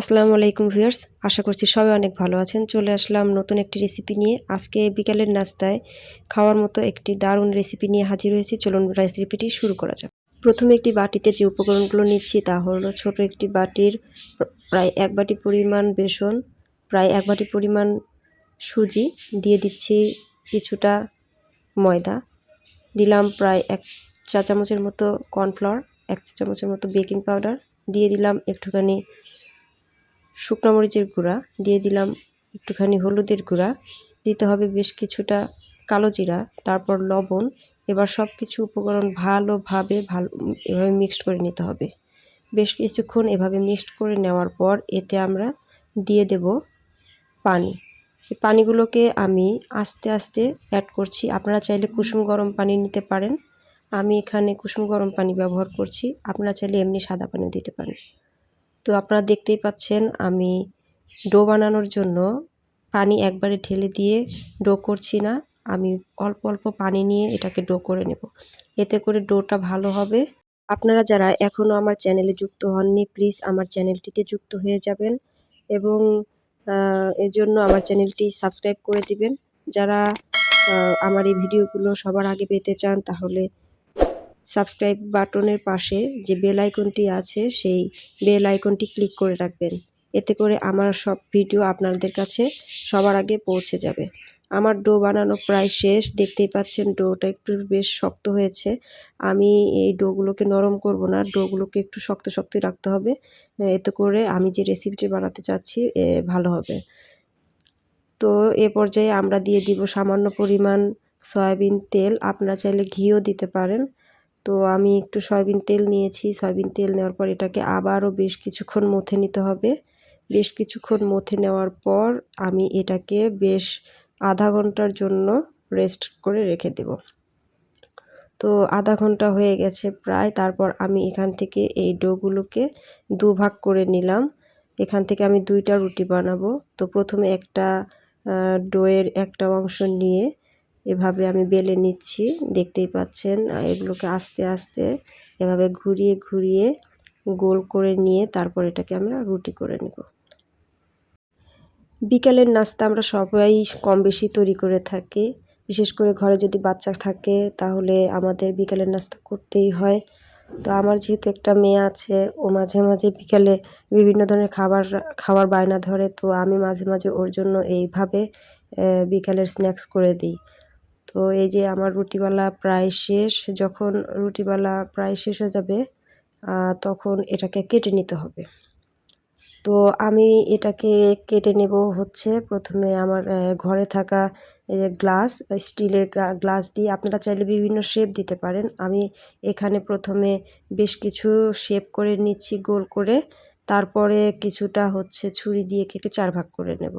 আসসালামু আলাইকুম ভিউয়ার্স, আশা করছি সবাই অনেক ভালো আছেন। চলে আসলাম নতুন একটি রেসিপি নিয়ে। আজকে বিকালের নাস্তায় খাওয়ার মতো একটি দারুণ রেসিপি নিয়ে হাজির হয়েছি। চলুন রেসিপিটি শুরু করা যাক। প্রথমে একটি বাটিতে যে উপকরণগুলো নিচ্ছি তা হলো ছোট একটি বাটির প্রায় এক বাটি পরিমাণ বেসন, প্রায় এক বাটি পরিমাণ সুজি, দিয়ে দিচ্ছি কিছুটা ময়দা, দিলাম প্রায় এক চা চামচের মতো কর্নফ্লাওয়ার এক চা চামচের মতো বেকিং পাউডার দিয়ে দিলাম একটুখানি শুকনো মরিচের গুঁড়া, দিয়ে দিলাম একটুখানি হলুদের গুঁড়া। দিতে হবে বেশ কিছুটা কালো জিরা, তারপর লবণ। এবার সব কিছু উপকরণ ভালোভাবে, ভালো, এভাবে মিক্সড করে নিতে হবে। বেশ কিছুক্ষণ এভাবে মিক্সড করে নেওয়ার পর এতে আমরা দিয়ে দেব পানি। এই পানিগুলোকে আমি আস্তে আস্তে অ্যাড করছি। আপনারা চাইলে কুসুম গরম পানি নিতে পারেন। আমি এখানে কুসুম গরম পানি ব্যবহার করছি। আপনারা চাইলে এমনি সাদা পানিও দিতে পারেন। তো আপনারা দেখতেই পাচ্ছেন আমি ডো বানানোর জন্য পানি একবারে ঢেলে দিয়ে ডো করছি না। আমি অল্প অল্প পানি নিয়ে এটাকে ডো করে নেব। এতে করে ডোটা ভালো হবে। আপনারা যারা এখনও আমার চ্যানেলে যুক্ত হননি, প্লিজ আমার চ্যানেলটিতে যুক্ত হয়ে যাবেন এবং এর জন্য আমার চ্যানেলটি সাবস্ক্রাইব করে দিবেন। যারা আমার এই ভিডিওগুলো সবার আগে পেতে চান তাহলে সাবস্ক্রাইব বাটনের পাশে যে বেল আইকনটি আছে, সেই বেল আইকনটি ক্লিক করে রাখবেন। এতে করে আমার সব ভিডিও আপনাদের কাছে সবার আগে পৌঁছে যাবে। আমার ডো বানানো প্রায় শেষ। দেখতেই পাচ্ছেন, ডোটা একটু বেশ শক্ত হয়েছে। আমি এই ডোগুলোকে নরম করব না, ডোগুলোকে একটু শক্ত শক্তই রাখতে হবে। এতে করে আমি যে রেসিপিটি বানাতে চাচ্ছি ভালো হবে। তো এ পর্যায়ে আমরা দিয়ে দিব সামান্য পরিমাণ সয়াবিন তেল। আপনারা চাইলে ঘিও দিতে পারেন। তো আমি একটু সয়াবিন তেল নিয়েছি। সয়াবিন তেল নেওয়ার পর এটাকে আবারও বেশ কিছুক্ষণ মথে নিতে হবে। বেশ কিছুক্ষণ মথে নেওয়ার পর আমি এটাকে বেশ আধা ঘণ্টার জন্য রেস্ট করে রেখে দেব। তো আধা ঘণ্টা হয়ে গেছে প্রায়। তারপর আমি এখান থেকে এই ডোগুলোকে দুভাগ করে নিলাম। এখান থেকে আমি দুইটা রুটি বানাবো। তো প্রথমে একটা ডোয়ের একটা অংশ নিয়ে এভাবে আমি বেলে নিচ্ছি, দেখতেই পাচ্ছেন। এগুলোকে আস্তে আস্তে এভাবে ঘুরিয়ে ঘুরিয়ে গোল করে নিয়ে তারপর এটাকে আমরা রুটি করে নেব। বিকালের নাস্তা আমরা সবাই কম বেশি তৈরি করে থাকি। বিশেষ করে ঘরে যদি বাচ্চা থাকে, তাহলে আমাদের বিকালের নাস্তা করতেই হয়। তো আমার যেহেতু একটা মেয়ে আছে, ও মাঝে মাঝে বিকালে বিভিন্ন ধরনের খাবার, খাওয়ার বায়না ধরে, তো আমি মাঝে মাঝে ওর জন্য এইভাবে বিকালের স্ন্যাক্স করে দিই। তো এই যে আমার রুটিওয়ালা প্রায় শেষ, যখন রুটিওয়ালা প্রায় শেষ হয়ে যাবে তখন এটাকে কেটে নিতে হবে। তো আমি এটাকে কেটে নেব হচ্ছে প্রথমে আমার ঘরে থাকা এই যে গ্লাস, স্টিলের গ্লাস দিয়ে আপনারা চাইলে বিভিন্ন শেপ দিতে পারেন। আমি এখানে প্রথমে বেশ কিছু শেপ করে নিচ্ছি গোল করে, তারপরে কিছুটা হচ্ছে ছুরি দিয়ে কেটে চার ভাগ করে নেব।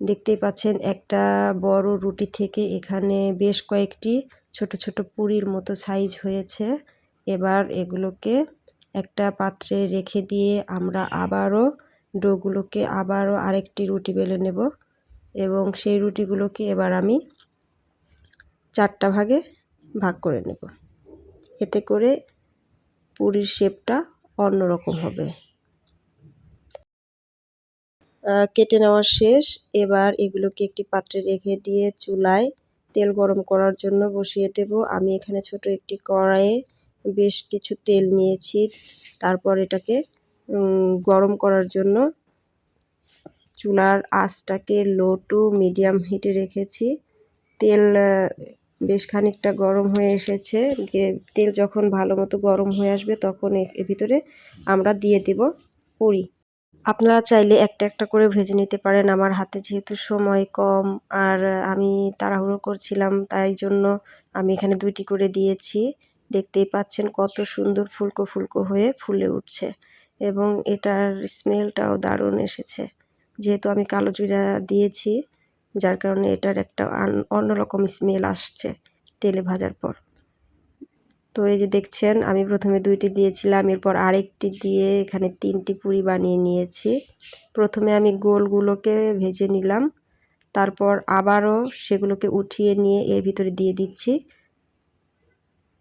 দেখতেই পাচ্ছেন একটা বড় রুটি থেকে এখানে বেশ কয়েকটি ছোট ছোট পুরীর মতো সাইজ হয়েছে। এবার এগুলোকে একটা পাত্রে রেখে দিয়ে আমরা আবারও ডোগুলোকে আবারও আরেকটি রুটি বেলে নেব এবং সেই রুটিগুলোকে এবার আমি চারটা ভাগে ভাগ করে নেব। এতে করে পুরীর শেপটা অন্যরকম হবে। কেটে নেওয়া শেষ। এবার এগুলোকে একটি পাত্রে রেখে দিয়ে চুলায় তেল গরম করার জন্য বসিয়ে দেব। আমি এখানে ছোট একটি কড়াইয়ে বেশ কিছু তেল নিয়েছি। তারপর এটাকে গরম করার জন্য চুলার আঁচটাকে লো টু মিডিয়াম হিটে রেখেছি। তেল বেশ খানিকটা গরম হয়ে এসেছে। তেল যখন ভালো মতো গরম হয়ে আসবে তখন এর ভিতরে আমরা দিয়ে দেব পুরি। আপনারা চাইলে একটা একটা করে ভেজে নিতে পারেন আমার হাতে যেহেতু সময় কম। আর আমি তাড়াহুড়ো করছিলাম, তাই জন্য আমি এখানে দুইটি করে দিয়েছি। দেখতেই পাচ্ছেন কত সুন্দর ফুলকো ফুলকো হয়ে ফুলে উঠছে এবং এটার স্মেলটাও দারুণ এসেছে। যেহেতু আমি কালো জিরা দিয়েছি, যার কারণে এটার একটা অন্যরকম স্মেল আসছে তেলে ভাজার পর। তো এই যে দেখছেন, আমি প্রথমে দুইটি দিয়েছিলাম, এরপর আরেকটি দিয়ে এখানে তিনটি পুরি বানিয়ে নিয়েছি। প্রথমে আমি গোলগুলোকে ভেজে নিলাম, তারপর আবারও সেগুলোকে উঠিয়ে নিয়ে এর ভিতরে দিয়ে দিচ্ছি।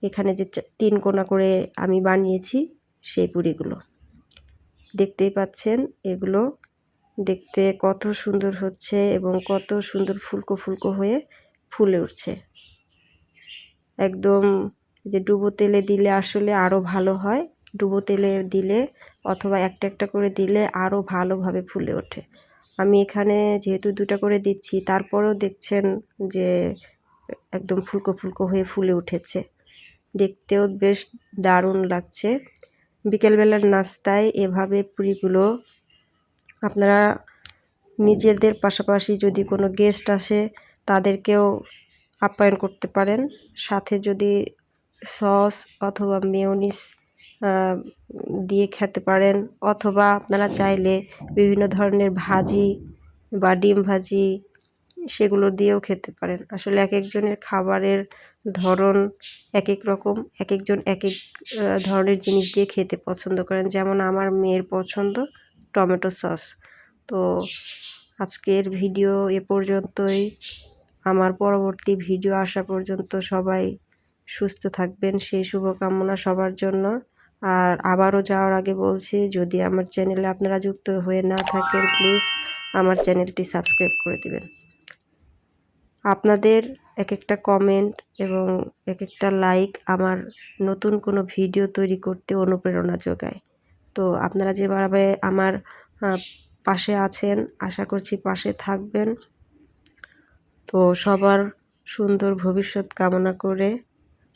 এখানে যে তিন কোনা করে আমি বানিয়েছি সেই পুরিগুলো। দেখতেই পাচ্ছেন এগুলো দেখতে কত সুন্দর হচ্ছে এবং কত সুন্দর ফুলকো ফুলকো হয়ে ফুলে উঠছে। একদম যে ডুবো তেলে দিলে আসলে আরও ভালো হয়। ডুবো তেলে দিলে অথবা একটা একটা করে দিলে আরও ভালোভাবে ফুলে ওঠে। আমি এখানে যেহেতু দুটা করে দিচ্ছি, তারপরেও দেখছেন যে একদম ফুলকো ফুলকো হয়ে ফুলে উঠেছে। দেখতেও বেশ দারুণ লাগছে। বিকেলবেলার নাস্তায় এভাবে পুরিগুলো আপনারা নিজেদের পাশাপাশি যদি কোনো গেস্ট আসে, তাদেরকেও আপ্যায়ন করতে পারেন। সাথে যদি সস অথবা মেয়নিস দিয়ে খেতে পারেন। অথবা আপনারা চাইলে বিভিন্ন ধরনের ভাজি বা ডিম ভাজি সেগুলো দিয়েও খেতে পারেন। আসলে এক একজনের খাবারের ধরন এক এক রকম। এক একজন এক এক ধরনের জিনিস দিয়ে খেতে পছন্দ করেন। যেমন আমার মেয়ের পছন্দ টমেটো সস। তো আজকের ভিডিও এ পর্যন্তই। আমার পরবর্তী ভিডিও আসা পর্যন্ত সবাই সুস্থ থাকবেন। সেই শুভকামনা সবার জন্য। আর আবারও যাওয়ার আগে বলছি, যদি আমার চ্যানেলে আপনারা যুক্ত হয়ে না থাকেন, প্লিজ আমার চ্যানেলটি সাবস্ক্রাইব করে দিবেন। আপনাদের এক একটা কমেন্ট এবং এক একটা লাইক আমার নতুন কোনো ভিডিও তৈরি করতে অনুপ্রেরণা যোগায়। তো আপনারা যেভাবে আমার পাশে আছেন, আশা করছি পাশে থাকবেন। তো সবার সুন্দর ভবিষ্যৎ কামনা করে